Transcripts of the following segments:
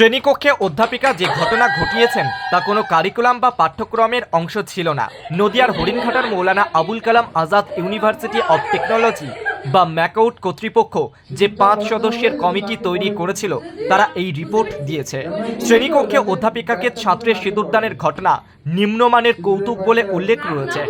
শ্রেণীকক্ষে অধ্যাপিকা যে ঘটনা ঘটিয়েছেন, তা কোনো কারিকুলাম বা পাঠ্যক্রমের অংশ ছিল না। নদিয়ার হরিণঘাটার Maulana Abul Kalam Azad university of technology বা ম্যাকআউট কর্তৃপক্ষ যে পাঁচ সদস্যের কমিটি তৈরি করেছিল, তারা এই রিপোর্ট দিয়েছে। শ্রেণীকক্ষে অধ্যাপিকাকে ছাত্রের সিঁদুরদানের ঘটনা নিম্নমানের কৌতুক বলে উল্লেখ রয়েছে।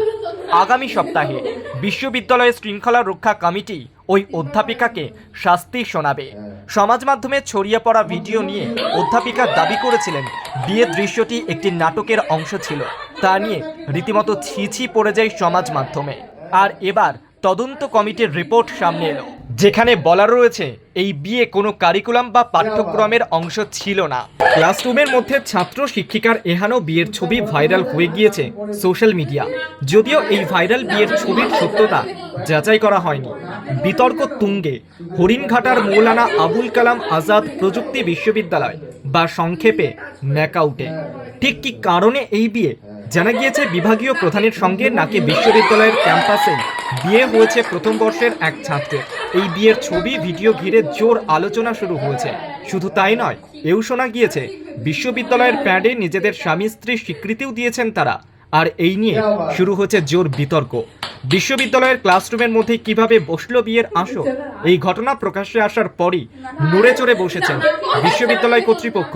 আগামী সপ্তাহে বিশ্ববিদ্যালয়ের শৃঙ্খলা রক্ষা কমিটি ওই অধ্যাপিকাকে শাস্তি শোনাবে। সমাজ মাধ্যমে ছড়িয়ে পড়া ভিডিও নিয়ে অধ্যাপিকা দাবি করেছিলেন, বিয়ের দৃশ্যটি একটি নাটকের অংশ ছিল। তা নিয়ে রীতিমতো ছিছি পড়ে যায় সমাজ মাধ্যমে। আর এবার তদন্ত কমিটির রিপোর্ট সামনে এলো। যেখানে বলা রয়েছে এই বিয়ে কোনো কারিকুলাম বা পাঠ্যক্রমের অংশ ছিল না। ক্লাসরুমের মধ্যে ছাত্র শিক্ষিকার এহানো বিয়ের ছবি ভাইরাল হয়ে গিয়েছে সোশ্যাল মিডিয়া যদিও এই ভাইরাল বিয়ের ছবির সত্যতা যাচাই করা হয়নি। বিতর্ক তুঙ্গে। হরিণঘাটার মৌলানা আবুল কালাম আজাদ প্রযুক্তি বিশ্ববিদ্যালয় বা সংক্ষেপে ন্যাকাউটে ঠিক কি কারণে এই বিয়ে জানা গিয়েছে বিভাগীয় প্রধানের সঙ্গে নাকি বিশ্ববিদ্যালয়ের ক্যাম্পাসে বিয়ে হয়েছে প্রথম বর্ষের এক ছাত্রের এই বিয়ের ছবি ভিডিও ঘিরে জোর আলোচনা শুরু হয়েছে। শুধু তাই নয়, এও শোনা গিয়েছে, বিশ্ববিদ্যালয়ের প্যাডে নিজেদের স্বামী স্ত্রীর স্বীকৃতিও দিয়েছেন তারা। আর এই নিয়ে শুরু হচ্ছে জোর বিতর্ক। বিশ্ববিদ্যালয়ের ক্লাসরুমের মধ্যে কীভাবে বসল বিয়ের আসর, এই ঘটনা প্রকাশ্যে আসার পরই নড়ে চড়ে বসেছেন বিশ্ববিদ্যালয় কর্তৃপক্ষ।